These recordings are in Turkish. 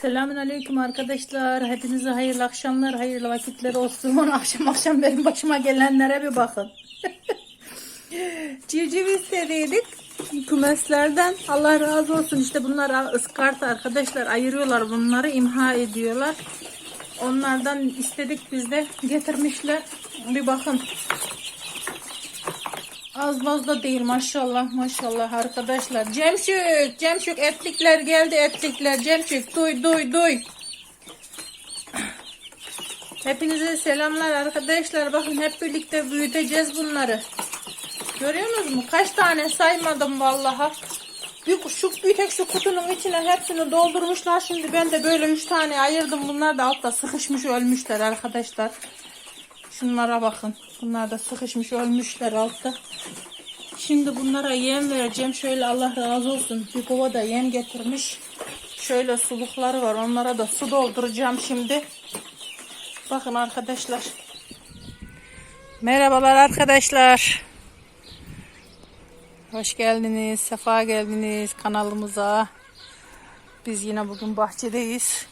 Selamün aleyküm arkadaşlar. Hepinize hayırlı akşamlar, hayırlı vakitler olsun. Akşam akşam benim başıma gelenlere bir bakın. Civciv istediydik kümeslerden. Allah razı olsun. İşte bunlar ıskart arkadaşlar. Ayırıyorlar bunları, imha ediyorlar. Onlardan istedik biz de getirmişler. Bir bakın. Az baz da değil maşallah maşallah arkadaşlar. Cemşük, Cemşük etlikler geldi etlikler. Cemşük duy duy duy. Hepinize selamlar arkadaşlar. Bakın hep birlikte büyüteceğiz bunları. Görüyorsunuz mu? Kaç tane saymadım vallahi. Bir, şu, bir tek şu kutunun içine hepsini doldurmuşlar. Şimdi ben de böyle üç tane ayırdım. Bunlar da altta sıkışmış ölmüşler arkadaşlar. Şunlara bakın. Bunlar da sıkışmış ölmüşler altta. Şimdi bunlara yem vereceğim. Şöyle Allah razı olsun. Bir kova da yem getirmiş. Şöyle sulukları var. Onlara da su dolduracağım şimdi. Bakın arkadaşlar. Merhabalar arkadaşlar. Hoş geldiniz. Sefa geldiniz kanalımıza. Biz yine bugün bahçedeyiz.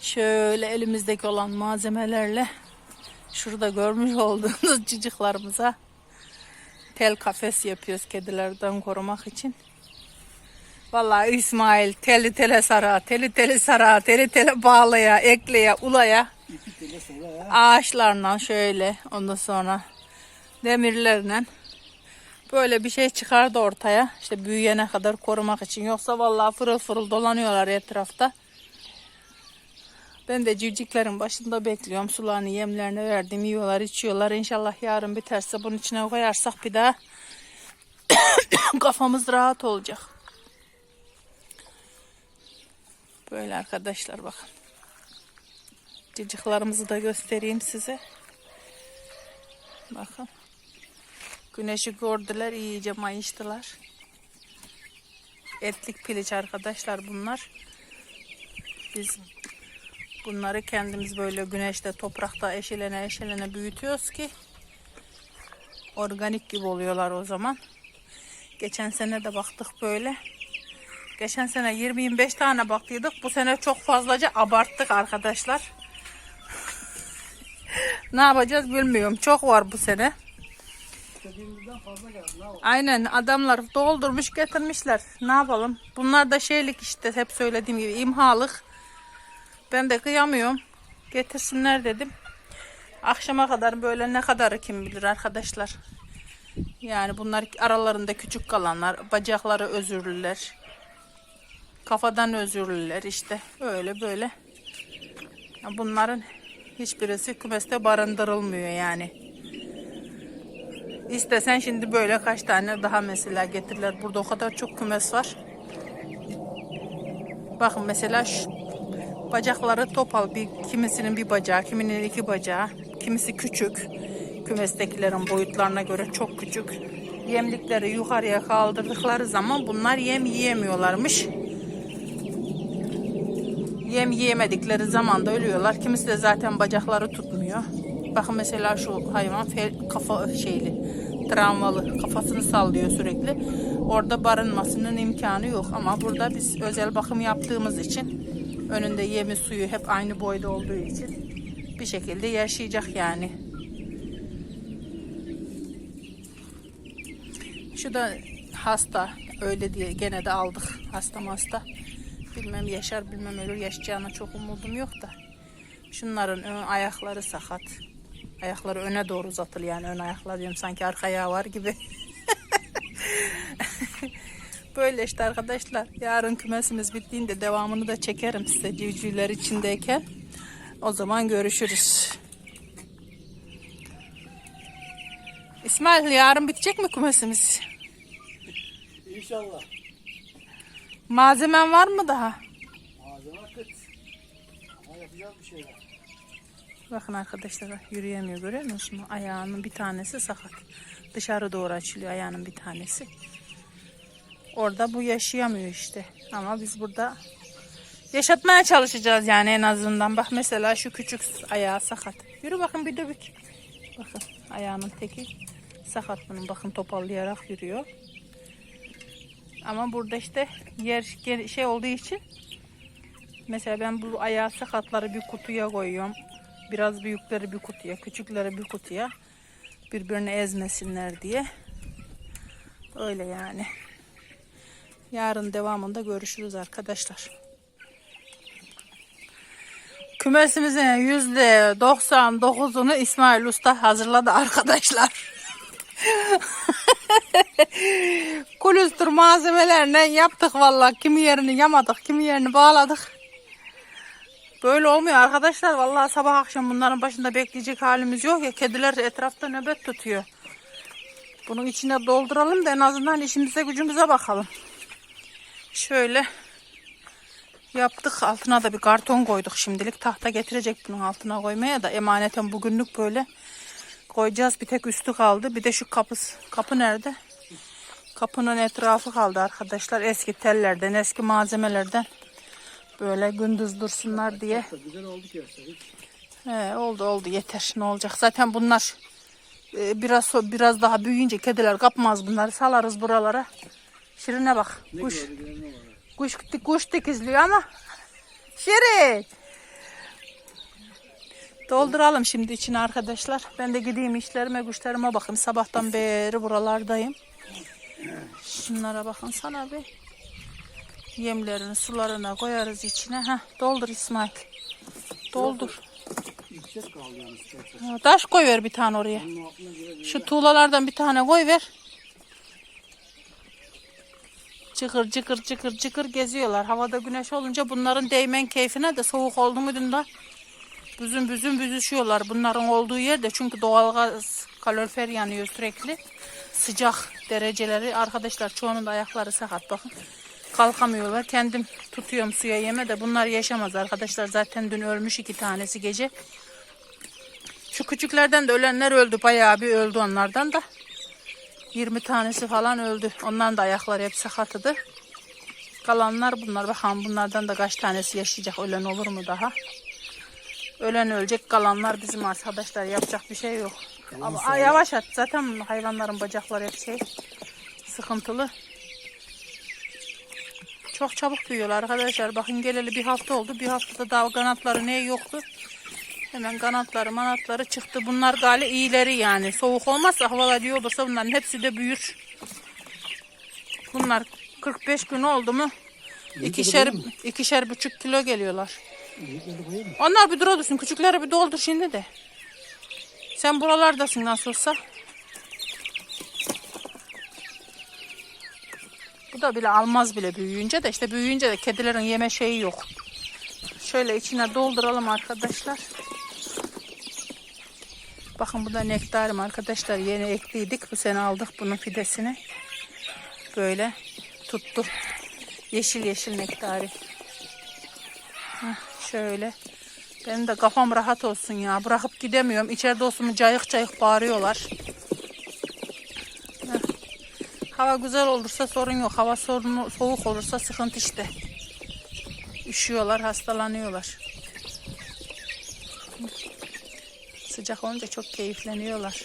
Şöyle elimizdeki olan malzemelerle şurada görmüş olduğunuz ciciklarımıza tel kafes yapıyoruz kedilerden korumak için. Vallahi İsmail teli tele sara, teli teli sara, teli tele bağlaya, ekleye, ulaya ağaçlarla şöyle ondan sonra demirlerle böyle bir şey çıkardı ortaya. İşte büyüyene kadar korumak için. Yoksa vallahi fırıl fırıl dolanıyorlar etrafta. Ben de civciklerin başında bekliyorum. Sularını, yemlerini verdim. Yiyorlar, içiyorlar. İnşallah yarın biterse bunun içine koyarsak bir daha kafamız rahat olacak. Böyle arkadaşlar bakın. Ciciklarımızı da göstereyim size. Bakın. Güneşi gördüler, iyice mayıştılar. Etlik piliç arkadaşlar bunlar. Biz bunları kendimiz böyle güneşte, toprakta eşelene eşelene büyütüyoruz ki organik gibi oluyorlar o zaman. Geçen sene de baktık böyle. Geçen sene 20-25 tane baktıydık. Bu sene çok fazlaca abarttık arkadaşlar. ne yapacağız bilmiyorum. Çok var bu sene. Aynen adamlar doldurmuş getirmişler. Ne yapalım? Bunlar da şeylik işte hep söylediğim gibi imhalık. Ben de kıyamıyorum. Getirsinler dedim. Akşama kadar böyle ne kadarı kim bilir arkadaşlar. Yani bunlar aralarında küçük kalanlar. Bacakları özürlüler. Kafadan özürlüler işte. Öyle böyle. Bunların hiçbirisi kümeste barındırılmıyor yani. İstesen şimdi böyle kaç tane daha mesela getirirler. Burada o kadar çok kümes var. Bakın mesela şu bacakları topal. Bir, kimisinin bir bacağı, kiminin iki bacağı. Kimisi küçük. Kümestekilerin boyutlarına göre çok küçük. Yemlikleri yukarıya kaldırdıkları zaman bunlar yem yiyemiyorlarmış. Yem yiyemedikleri zaman da ölüyorlar. Kimisi de zaten bacakları tutmuyor. Bakın mesela şu hayvan fel, kafa şeyli, travmalı, kafasını sallıyor sürekli. Orada barınmasının imkanı yok ama burada biz özel bakım yaptığımız için önünde yemi suyu hep aynı boyda olduğu için bir şekilde yaşayacak yani. Şu da hasta öyle diye gene de aldık hasta hasta. Bilmem yaşar bilmem ölür yaşayacağına çok umudum yok da. Şunların ön ayakları sakat. Ayakları öne doğru uzatılı yani ön ayaklar diyorum sanki arka ayağı var gibi. Böyle işte arkadaşlar. Yarın kümesimiz bittiğinde devamını da çekerim size civcivler içindeyken. O zaman görüşürüz. İsmail yarın bitecek mi kümesimiz? İnşallah. Malzemen var mı daha? Malzeme kıt. Ama yapacağız bir şeyler. Bakın arkadaşlar yürüyemiyor görüyor musunuz? Ayağının bir tanesi sakat. Dışarı doğru açılıyor ayağının bir tanesi. Orada bu yaşayamıyor işte. Ama biz burada yaşatmaya çalışacağız yani en azından. Bak mesela şu küçük ayağı sakat. Yürü bakın bir dövük. Bakın ayağının teki sakat bunun. Bakın topallayarak yürüyor. Ama burada işte yer şey olduğu için Mesela ben bu ayağı sakatları bir kutuya koyuyorum. Biraz büyükleri bir kutuya, küçükleri bir kutuya. Birbirini ezmesinler diye. Öyle yani. Yarın devamında görüşürüz arkadaşlar. Kümesimizin yüzde 99'unu İsmail Usta hazırladı arkadaşlar. Kulüstür malzemelerle yaptık vallahi. Kimi yerini yamadık, kimi yerini bağladık. Böyle olmuyor arkadaşlar. Vallahi sabah akşam bunların başında bekleyecek halimiz yok ya. Kediler etrafta nöbet tutuyor. Bunun içine dolduralım da en azından işimize gücümüze bakalım. Şöyle yaptık. Altına da bir karton koyduk şimdilik. Tahta getirecek bunun altına koymaya da emaneten bugünlük böyle koyacağız. Bir tek üstü kaldı. Bir de şu kapısı. Kapı nerede? Kapının etrafı kaldı arkadaşlar. Eski tellerden, eski malzemelerden böyle gündüz dursunlar diye. Oldu. He, oldu oldu yeter. Ne olacak? Zaten bunlar e, biraz biraz daha büyüyünce kediler kapmaz bunları. Salarız buralara. Şirine bak. Kuş. Kuş, kuş dikizliyor ama. Şirin. Dolduralım şimdi içine arkadaşlar. Ben de gideyim işlerime güçlerime bakayım. Sabahtan beri buralardayım. Şunlara bakın sana bir. Yemlerini sularına koyarız içine. Heh, doldur İsmail. Doldur. Taş koy ver bir tane oraya. Şu tuğlalardan bir tane koy ver. Çıkır çıkır çıkır çıkır geziyorlar. Havada güneş olunca bunların değmen keyfine de soğuk oldu muydu da büzün büzün büzüşüyorlar. Bunların olduğu yerde çünkü doğalgaz kalorifer yanıyor sürekli. Sıcak dereceleri arkadaşlar çoğunun da ayakları sakat bakın. Kalkamıyorlar. Kendim tutuyorum suya yeme de bunlar yaşamaz arkadaşlar. Zaten dün ölmüş iki tanesi gece. Şu küçüklerden de ölenler öldü. Bayağı bir öldü onlardan da. 20 tanesi falan öldü. Onların da ayakları hep sakatıdı. Kalanlar bunlar. Bakalım bunlardan da kaç tanesi yaşayacak. Ölen olur mu daha? Ölen ölecek. Kalanlar bizim arkadaşlar. Yapacak bir şey yok. Ama yavaş at. Zaten hayvanların bacakları hep şey sıkıntılı. Çok çabuk büyüyorlar arkadaşlar. Bakın geleli bir hafta oldu. Bir haftada daha kanatları ne yoktu. Hemen kanatları manatları çıktı. Bunlar gali iyileri yani. Soğuk olmazsa havalar iyi olursa bunların hepsi de büyür. Bunlar 45 gün oldu mu? İkişer, ikişer buçuk kilo geliyorlar. Onlar bir dura dursun. Küçükleri bir doldur şimdi de. Sen buralardasın nasıl olsa. Bu da bile almaz bile büyüyünce de işte büyüyünce de kedilerin yeme şeyi yok. Şöyle içine dolduralım arkadaşlar. Bakın bu da nektarım arkadaşlar. Yeni ekliydik. Bu sene aldık bunun fidesini. Böyle tuttu. Yeşil yeşil nektarı. Heh, şöyle. Benim de kafam rahat olsun ya. Bırakıp gidemiyorum. İçeride olsun cayık cayık bağırıyorlar. Hava güzel olursa sorun yok. Hava sorunu, soğuk olursa sıkıntı işte. Üşüyorlar, hastalanıyorlar. Sıcak olunca çok keyifleniyorlar.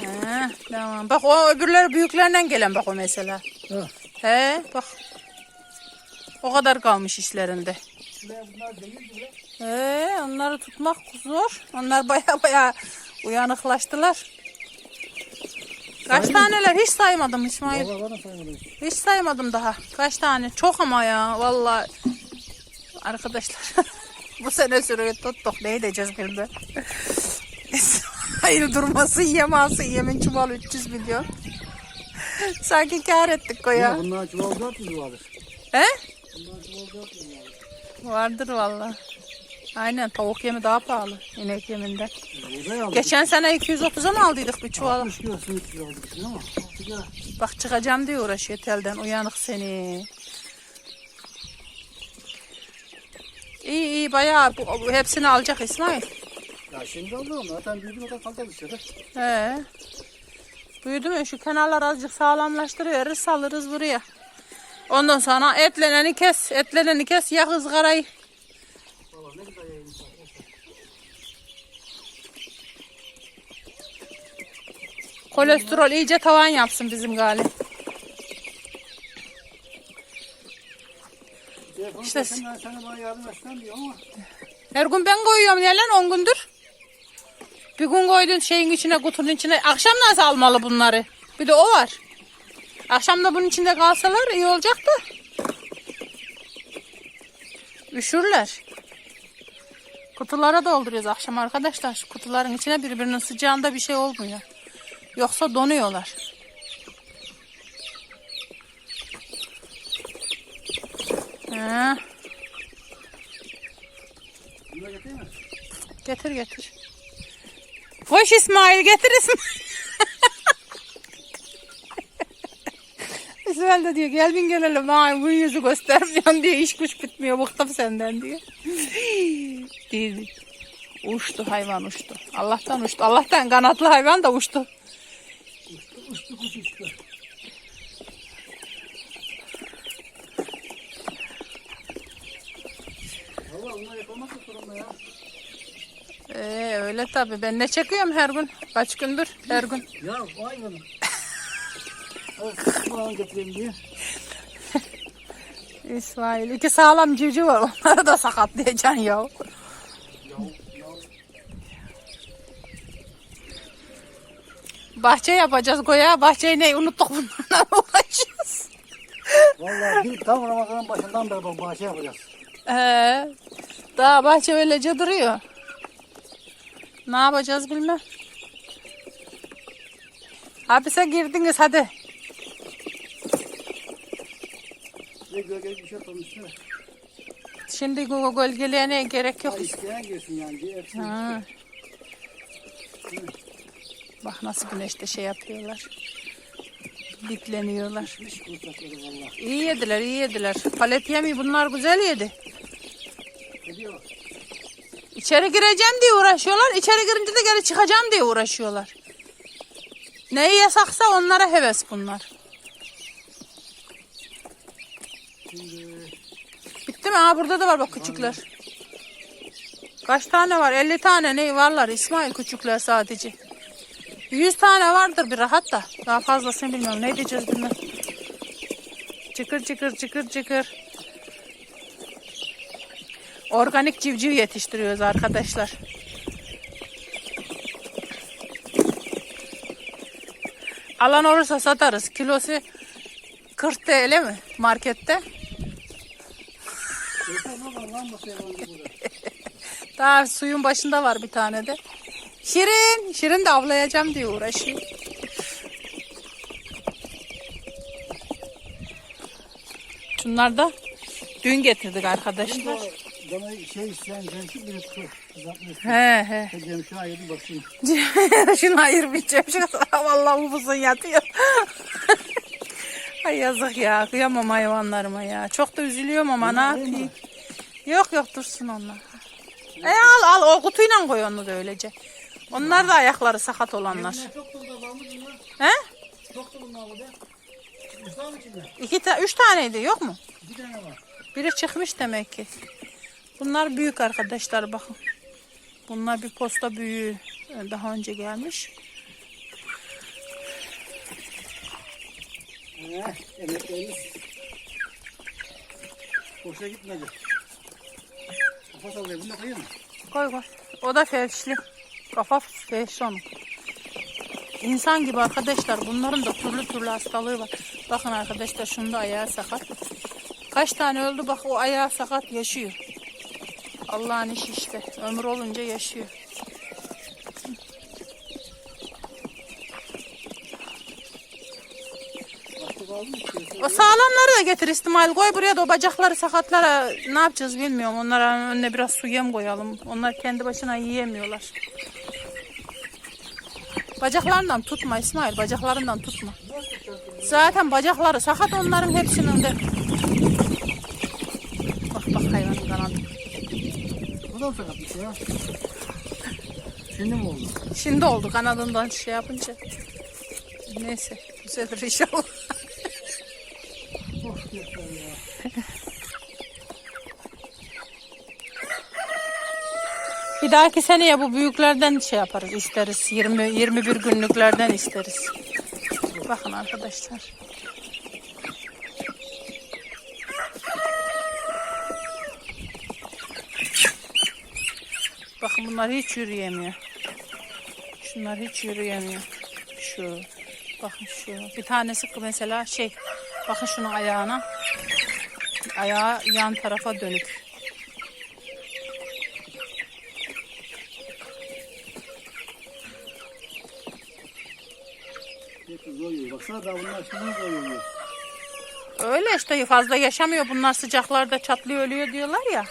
He, tamam. Bak o öbürleri büyüklerinden gelen bak o mesela. Ha. He, bak. O kadar kalmış işlerinde. He, onları tutmak zor. Onlar baya baya uyanıklaştılar. Kaç taneler hiç saymadım İsmail. Hiç saymadım daha. Kaç tane? Çok ama ya vallahi. Arkadaşlar bu sene sürüyü tuttuk. Ne edeceğiz şimdi? Hayır durması yeması yemin çuval 300 milyon. Sanki kar ettik o Ya bunlar çuval dört mü vardır? He? Bunlar çuval dört mü vardır? Vardır vallahi. Aynen tavuk yemi daha pahalı inek aldık. Geçen sene 230'a mı aldıydık bir çuval? 60 kilo simit kilo aldık şimdi ama. Bak çıkacağım diye uğraşıyor telden. Uyanık seni. İyi iyi bayağı bu, bu hepsini alacak İsmail. Ya şimdi aldım zaten büyüdü kadar kaldı dışarı. He. Büyüdü mü şu kenarlar azıcık sağlamlaştırıyoruz salırız buraya. Ondan sonra etleneni kes. Etleneni kes yak ızgarayı. Kolesterol iyice tavan yapsın bizim gali. Telefonu İşte- ben sana bana yardım diyor ama. Her gün ben koyuyorum ya lan 10 gündür. Bir gün koydun şeyin içine kutunun içine. Akşam nasıl almalı bunları? Bir de o var. Akşam da bunun içinde kalsalar iyi olacak da. Üşürler. Kutulara dolduruyoruz akşam arkadaşlar. Kutuların içine birbirinin sıcağında bir şey olmuyor. Yoksa donuyorlar. Ha, getir getir. Koş İsmail getir İsmail. İsmail de diyor gel bin gelelim. Ay bu yüzü göstermiyorsun diye iş kuş bitmiyor. Bıktım senden diyor. Değil. Uçtu hayvan uçtu. Allah'tan uçtu. Allah'tan kanatlı hayvan da uçtu. Uçtu kuş uçtu. Valla ya. Ee, öyle tabii. Ben ne çekiyorum her gün? Kaç gündür? Her gün. Ya vay bana. Al bana getireyim diye. İsmail. iki sağlam civciv var. Onları da sakatlayacaksın ya. Bahçe yapacağız Goya. Bahçeyi ne unuttuk bunlarla uğraşıyoruz. Vallahi bir tam Ramazan'ın başından beri bahçe yapacağız. Ee, daha bahçe öylece duruyor. Ne yapacağız bilmem. Hapise girdiniz hadi. Bir gölgelik bir şey üstüne. Şimdi Google gölgeliğe gerek yok. Ha, isteyen girsin yani diye Ha. Bak nasıl güneşte şey yapıyorlar. Valla. İyi yediler, iyi yediler. Palet yemeği bunlar güzel yedi. İçeri gireceğim diye uğraşıyorlar. İçeri girince de geri çıkacağım diye uğraşıyorlar. Neyi yasaksa onlara heves bunlar. Bitti mi? Aa burada da var bak küçükler. Kaç tane var? 50 tane ne varlar İsmail küçükler sadece. 100 tane vardır bir rahat da. Daha fazlasını bilmiyorum. Ne diyeceğiz bilmem. Çıkır çıkır çıkır çıkır. Organik civciv yetiştiriyoruz arkadaşlar. Alan olursa satarız. Kilosu 40 TL mi markette? Daha suyun başında var bir tane de. Şirin, Şirin de avlayacağım diye uğraşıyor. Şunlar da dün getirdik arkadaşlar. Bana şey isteyen gençlik bir kız kızartma isteyen. He he. Şuna yedim bakayım. Şunu ayırmayacağım. Şu vallahi uzun yatıyor. Ay yazık ya. Kıyamam hayvanlarıma ya. Çok da üzülüyorum ama ne yapayım. Yok yok dursun onlar. E al al o kutuyla koy onu da öylece. Onlar da ayakları sakat olanlar. Bunlar çok da var mı bunlar? He? Çok da bunlar? İki ta üç taneydi yok mu? İki tane var. Biri çıkmış demek ki. Bunlar büyük arkadaşlar bakın. Bunlar bir posta büyüğü. Daha önce gelmiş. He, emeklerimiz. Boşa gitmedi. Kafa sallıyor. Bunu da koyayım mı? Koy koy. O da felçli. Kafa felçli onun. İnsan gibi arkadaşlar bunların da türlü türlü hastalığı var. Bakın arkadaşlar şunda da ayağı sakat. Kaç tane öldü bak o ayağı sakat yaşıyor. Allah'ın işi işte. Ömür olunca yaşıyor. O sağlamları da getir İsmail koy buraya da o bacakları sakatlara ne yapacağız bilmiyorum. Onlara önüne biraz su yem koyalım. Onlar kendi başına yiyemiyorlar. Bacaklarından tutma İsmail bacaklarından tutma. Zaten bacakları sakat onların hepsinin de. Bak bak hayvanın kanadı. Mı sakatmış ya? Şimdi mi oldu? Şimdi oldu kanadından şey yapınca. Neyse düzelir inşallah. Yeter ya. Bir dahaki seneye bu büyüklerden şey yaparız isteriz. 20 21 günlüklerden isteriz. Bakın arkadaşlar. Bakın bunlar hiç yürüyemiyor. Şunlar hiç yürüyemiyor. Şu. Bakın şu. Bir tanesi mesela şey. Bakın şunun ayağına. Ayağı yan tarafa dönük. Öyle işte fazla yaşamıyor. Bunlar sıcaklarda çatlıyor ölüyor diyorlar ya.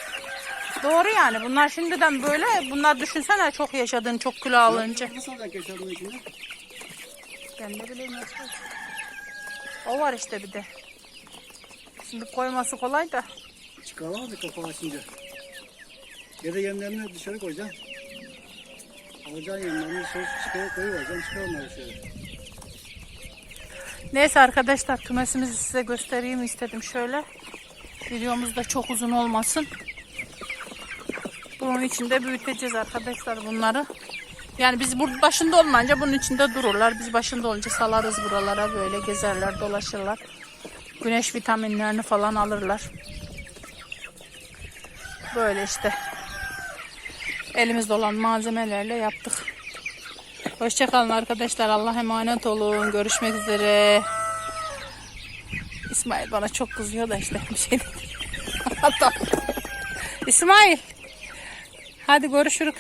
Doğru yani. Bunlar şimdiden böyle. Bunlar düşünsene çok yaşadın çok kilo alınca. Nasıl olacak yaşadığın içinde? Ben ne bileyim nasıl. O var işte bir de. Şimdi koyması kolay da. Çıkaramadık kapağı açınca. Ya da yemlerini dışarı koyacaksın. Alacaksın yemlerini dışarı. Çıkar onları dışarı. Neyse arkadaşlar kümesimizi size göstereyim istedim şöyle. Videomuz da çok uzun olmasın. Bunun içinde büyüteceğiz arkadaşlar bunları. Yani biz burada başında olmayınca bunun içinde dururlar. Biz başında olunca salarız buralara böyle gezerler dolaşırlar. Güneş vitaminlerini falan alırlar. Böyle işte. Elimizde olan malzemelerle yaptık. Hoşçakalın arkadaşlar. Allah emanet olun. Görüşmek üzere. İsmail bana çok kızıyor da işte bir şey değil. İsmail. Hadi görüşürük.